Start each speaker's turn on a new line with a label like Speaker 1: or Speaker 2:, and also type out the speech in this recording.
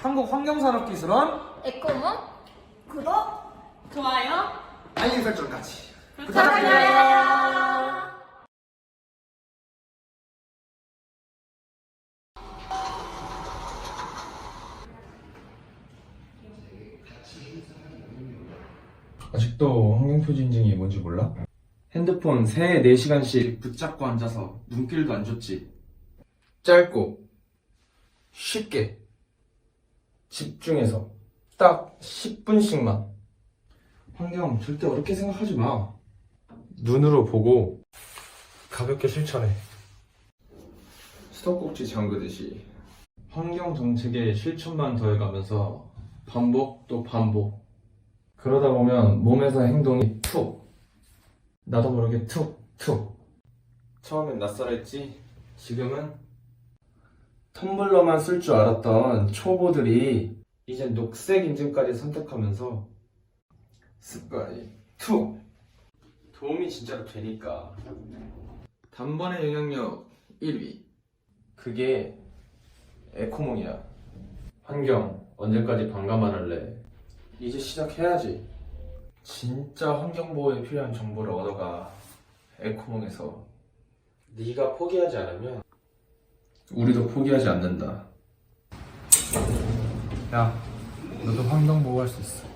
Speaker 1: 한국환경산업기술원
Speaker 2: 에코몽
Speaker 3: 구독
Speaker 2: 좋아요
Speaker 1: 알림 설정까지
Speaker 2: 부탁드려요.
Speaker 4: 아직도 환경표지 인증이 뭔지 몰라? 핸드폰 3, 4시간씩 붙잡고 앉아서 눈길도 안 좋지. 짧고, 쉽게, 집중해서 딱 10분씩만. 환경 절대 어렵게 생각하지 마. 눈으로 보고 가볍게 실천해. 수도꼭지 잠그듯이 환경 정책의 실천만 더해가면서 반복 또 반복. 그러다 보면 몸에서 행동이 툭 나도 모르게 툭툭 처음엔 낯설었지 지금은 텀블러만 쓸 줄 알았던 초보들이 이제 녹색 인증까지 선택하면서 습관이 툭 도움이 진짜로 되니까 단번에 영향력 1위 그게 에코몽이야 환경 언제까지 반감만 할래 이제 시작해야지. 진짜 환경보호에 필요한 정보를 얻어가. 에코몽에서. 네가 포기하지 않으면 우리도 포기하지 않는다. 야, 너도 환경 보호할 수 있어.